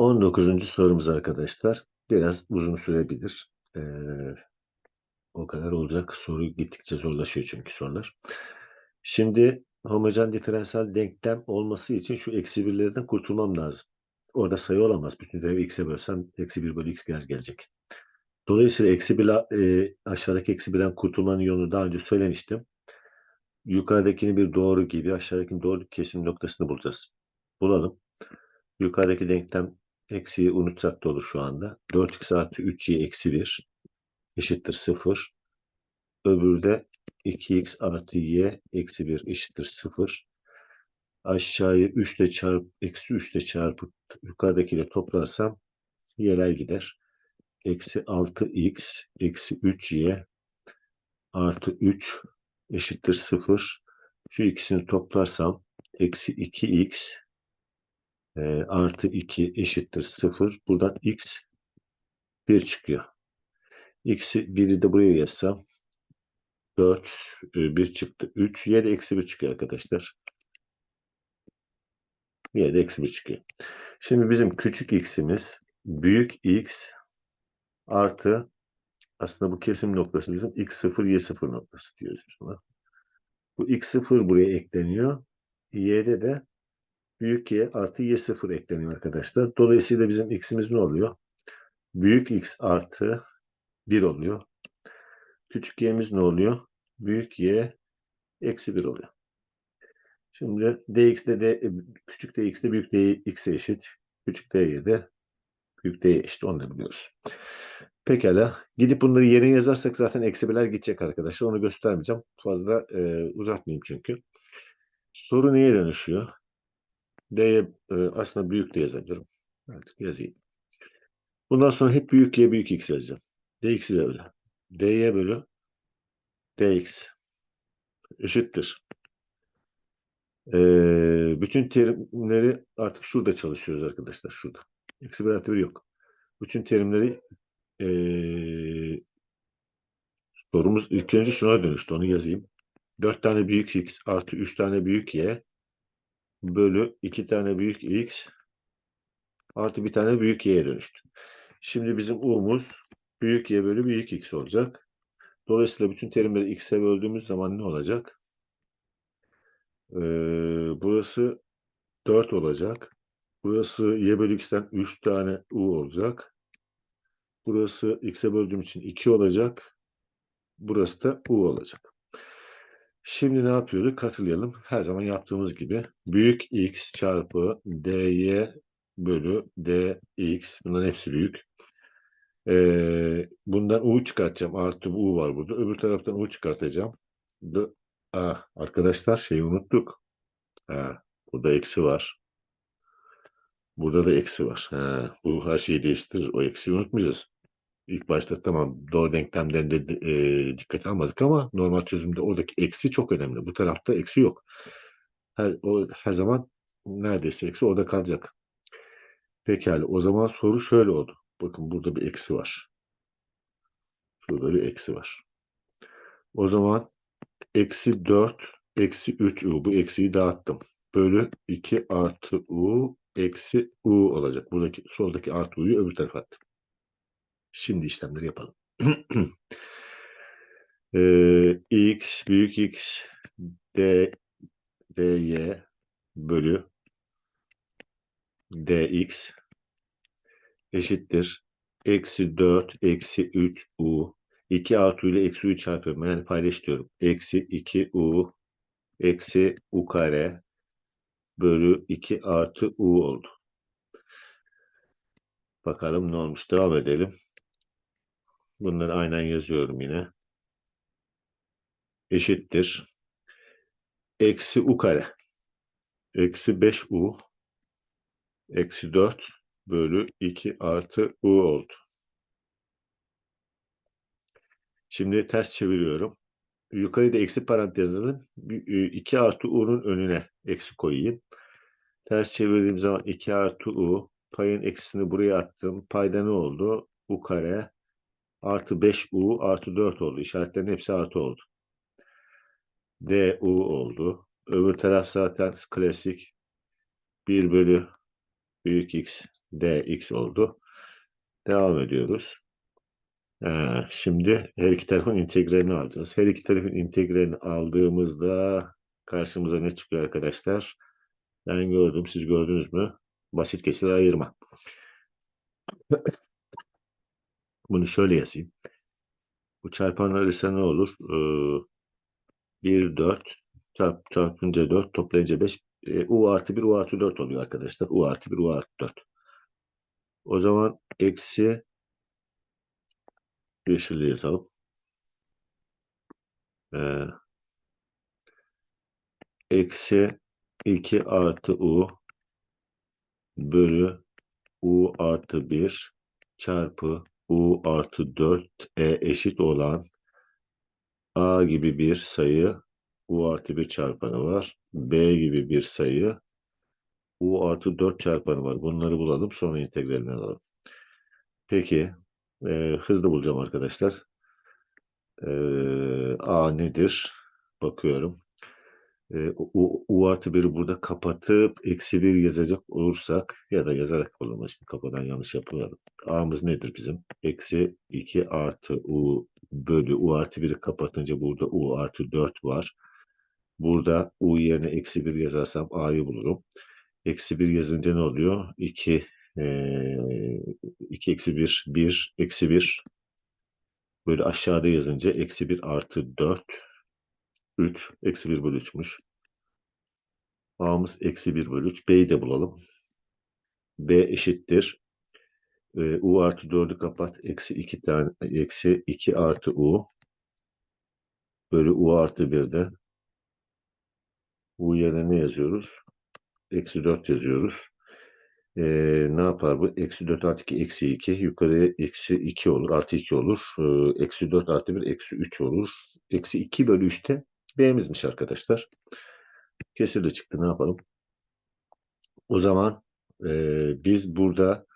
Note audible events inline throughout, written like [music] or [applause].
19. sorumuz arkadaşlar. Biraz uzun sürebilir. Ee, o kadar olacak. Soru gittikçe zorlaşıyor çünkü sorular. Şimdi homojen diferansiyel denklem olması için şu eksi birlerden kurtulmam lazım. Orada sayı olamaz. Bütün değeri x'e bölsem eksi 1 bölü x gel gelecek. Dolayısıyla eksi bir, e, aşağıdaki eksi birden kurtulmanın yolunu daha önce söylemiştim. Yukarıdakini bir doğru gibi aşağıdakini doğru kesim noktasını bulacağız. Bulalım. Yukarıdaki denklem eksiyi unutsak da olur şu anda. 4x artı 3y eksi 1 eşittir 0. Öbürü de 2x artı y eksi 1 eşittir 0. Aşağıyı 3 ile çarp, eksi 3 ile çarpıp yukarıdakiyle toplarsam y'ler gider. Eksi 6x eksi 3y artı 3 eşittir 0. Şu ikisini toplarsam eksi 2x e, artı 2 eşittir 0. Buradan x 1 çıkıyor. x'i 1'i de buraya yazsam 4, e, 1 çıktı. 3, y de eksi 1 çıkıyor arkadaşlar. Y de eksi 1 çıkıyor. Şimdi bizim küçük x'imiz büyük x artı aslında bu kesim noktası bizim x0, y0 noktası diyoruz. Buna. Bu x0 buraya ekleniyor. y'de de büyük y artı y0 ekleniyor arkadaşlar. Dolayısıyla bizim x'imiz ne oluyor? Büyük x artı 1 oluyor. Küçük y'miz ne oluyor? Büyük y eksi 1 oluyor. Şimdi dx de, de küçük dx de büyük dx'e eşit. Küçük dy de büyük dy eşit. Onu da biliyoruz. Pekala. Gidip bunları yerine yazarsak zaten eksi birler gidecek arkadaşlar. Onu göstermeyeceğim. Fazla e, uzatmayayım çünkü. Soru neye dönüşüyor? D'ye aslında büyük de yazabilirim. Artık yazayım. Bundan sonra hep büyük y büyük x yazacağım. dx'i de öyle. dy bölü dx eşittir. Ee, bütün terimleri artık şurada çalışıyoruz arkadaşlar. Şurada. Eksi bir artı bir yok. Bütün terimleri ee, sorumuz ilk önce şuna dönüştü. Onu yazayım. 4 tane büyük x artı 3 tane büyük y bölü 2 tane büyük x artı bir tane büyük y'ye dönüştü. Şimdi bizim u'muz büyük y bölü büyük x olacak. Dolayısıyla bütün terimleri x'e böldüğümüz zaman ne olacak? Ee, burası 4 olacak. Burası y bölü x'ten 3 tane u olacak. Burası x'e böldüğüm için 2 olacak. Burası da u olacak. Şimdi ne yapıyorduk? Katılıyalım. Her zaman yaptığımız gibi. Büyük x çarpı dy bölü dx. Bunların hepsi büyük. Ee, bundan u çıkartacağım. Artı u var burada. Öbür taraftan u çıkartacağım. Aa, arkadaşlar şeyi unuttuk. Ha, burada eksi var. Burada da eksi var. Ha, bu her şeyi değiştirir. O eksiyi unutmayacağız. İlk başta tamam doğru denklemden de e, dikkat almadık ama normal çözümde oradaki eksi çok önemli. Bu tarafta eksi yok. Her, o, her zaman neredeyse eksi orada kalacak. Pekala o zaman soru şöyle oldu. Bakın burada bir eksi var. Şurada bir eksi var. O zaman eksi 4 eksi 3 u bu eksiyi dağıttım. Bölü 2 artı u eksi u olacak. Buradaki soldaki artı u'yu öbür tarafa attım. Şimdi işlemleri yapalım. [clears throat] ee, x büyük x d dy bölü dx eşittir. Eksi 4 eksi 3 u 2 artı ile eksi 3 çarpıyorum. Yani paylaşıyorum. Eksi 2 u eksi u kare bölü 2 artı u oldu. Bakalım ne olmuş. Devam edelim. Bunları aynen yazıyorum yine. Eşittir. Eksi u kare. Eksi 5u. Eksi 4 bölü 2 artı u oldu. Şimdi ters çeviriyorum. Yukarıda eksi parantezin 2 artı u'nun önüne eksi koyayım. Ters çevirdiğim zaman 2 artı u. Payın eksisini buraya attım. Payda ne oldu? u kare artı 5u artı 4 oldu. İşaretlerin hepsi artı oldu. du oldu. Öbür taraf zaten klasik 1 bölü büyük x dx oldu. Devam ediyoruz. Ee, şimdi her iki tarafın integralini alacağız. Her iki tarafın integralini aldığımızda karşımıza ne çıkıyor arkadaşlar? Ben gördüm. Siz gördünüz mü? Basit kesir ayırma. Bunu şöyle yazayım. Bu çarpanlar ise ne olur? Ee, 1, 4 çarp, çarpınca 4 toplayınca 5 e, u artı 1 u artı 4 oluyor arkadaşlar. u artı 1 u artı 4. O zaman eksi yeşille yazalım. Ee, eksi 2 artı u bölü u artı 1 çarpı u artı 4 e eşit olan a gibi bir sayı u artı 1 çarpanı var. b gibi bir sayı u artı 4 çarpanı var. Bunları bulalım sonra integralini alalım. Peki e, hızlı bulacağım arkadaşlar. E, a nedir? Bakıyorum. E, u, u artı 1'i burada kapatıp eksi 1 yazacak olursak ya da yazarak kullanma. Şimdi kafadan yanlış yapıyorum. A'mız nedir bizim? Eksi 2 artı u bölü u artı 1'i kapatınca burada u artı 4 var. Burada u yerine eksi 1 yazarsam a'yı bulurum. Eksi 1 yazınca ne oluyor? 2 e, 2 eksi 1 1 eksi 1 böyle aşağıda yazınca eksi 1 artı 4 3 eksi 1 bölü 3'müş. A'mız eksi 1 bölü 3. B'yi de bulalım. B eşittir. E, U artı 4'ü kapat. Eksi 2 tane eksi 2 artı U bölü U artı 1'de U yerine ne yazıyoruz? Eksi 4 yazıyoruz. E, ne yapar bu? Eksi 4 artı 2 eksi 2. Yukarıya eksi 2 olur. Artı 2 olur. E, eksi 4 artı 1 eksi 3 olur. Eksi 2 bölü 3'te B'mizmiş arkadaşlar. Kesirle çıktı. Ne yapalım? O zaman e, biz burada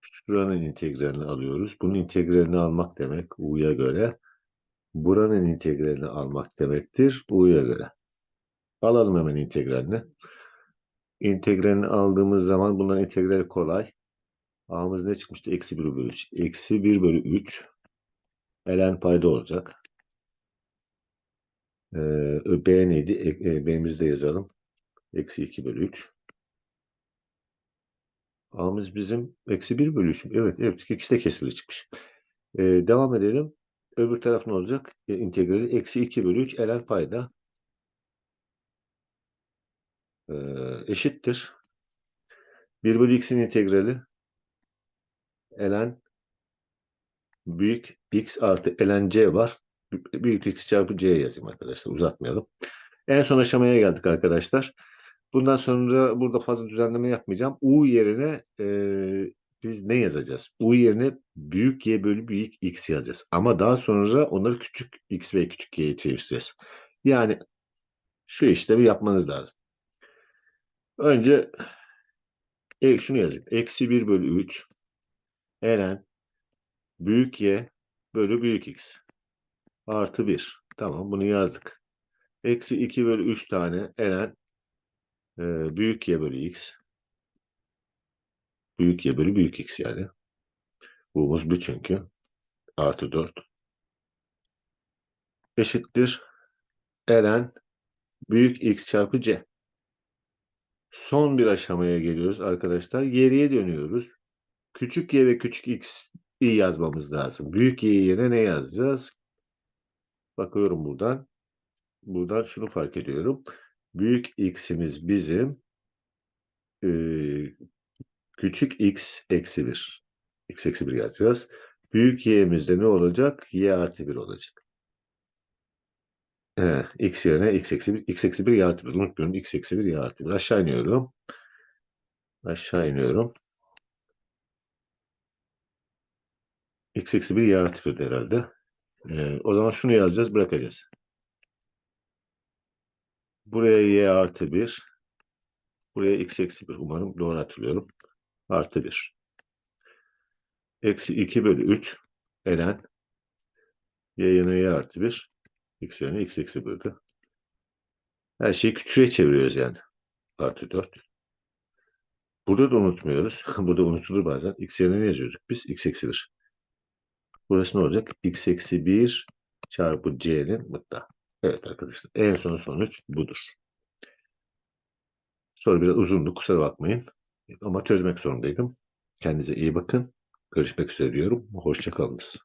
şuranın integralini alıyoruz. Bunun integralini almak demek U'ya göre. Buranın integralini almak demektir U'ya göre. Alalım hemen integralini. İntegralini aldığımız zaman bunların integrali kolay. A'mız ne çıkmıştı? Eksi 1 bölü 3. Eksi 1 bölü 3 ln payda olacak. Ee, B neydi? E, B'mizi de yazalım. Eksi 2 bölü 3. A'mız bizim eksi 1 bölü 3. Evet, evet ikisi de kesili çıkmış. Ee, devam edelim. Öbür taraf ne olacak? E, integrali eksi 2 bölü 3 ln payda e, eşittir. 1 bölü x'in integrali ln büyük x artı ln c var. Büyük x çarpı c yazayım arkadaşlar. Uzatmayalım. En son aşamaya geldik arkadaşlar. Bundan sonra burada fazla düzenleme yapmayacağım. U yerine e, biz ne yazacağız? U yerine büyük y bölü büyük x yazacağız. Ama daha sonra onları küçük x ve küçük y'ye çevireceğiz. Yani şu işlemi yapmanız lazım. Önce e, şunu yazayım. Eksi 1 bölü 3 ln büyük y bölü büyük x artı 1. Tamam bunu yazdık. Eksi 2 bölü 3 tane ln e, büyük y bölü x büyük y bölü büyük x yani. Bu'muz bu çünkü. Artı 4. Eşittir. ln büyük x çarpı c. Son bir aşamaya geliyoruz arkadaşlar. Geriye dönüyoruz. Küçük y ve küçük x iyi yazmamız lazım. Büyük y yerine ne yazacağız? Bakıyorum buradan. Buradan şunu fark ediyorum. Büyük x'imiz bizim e, küçük x eksi 1. x eksi 1 yazacağız. Büyük y'mizde ne olacak? y artı 1 olacak. He, x yerine x eksi 1, x eksi 1 y artı 1. Unutmuyorum x eksi 1 y artı 1. Aşağı iniyorum. Aşağı iniyorum. x eksi 1 y artı 1 herhalde. Ee, o zaman şunu yazacağız, bırakacağız. Buraya y artı 1. Buraya x eksi 1. Umarım doğru hatırlıyorum. Artı 1. Eksi 2 bölü 3 ln y yerine y artı 1. x yerine x eksi 1'di. Her şeyi küçüğe çeviriyoruz yani. Artı 4. Burada da unutmuyoruz. [laughs] Burada unutulur bazen. X yerine ne yazıyorduk biz? X eksi 1. Burası ne olacak? X eksi 1 çarpı C'nin mıknağı. Evet arkadaşlar. En son sonuç budur. Soru biraz uzundu. Kusura bakmayın. Ama çözmek zorundaydım. Kendinize iyi bakın. Görüşmek üzere diyorum. Hoşçakalınız.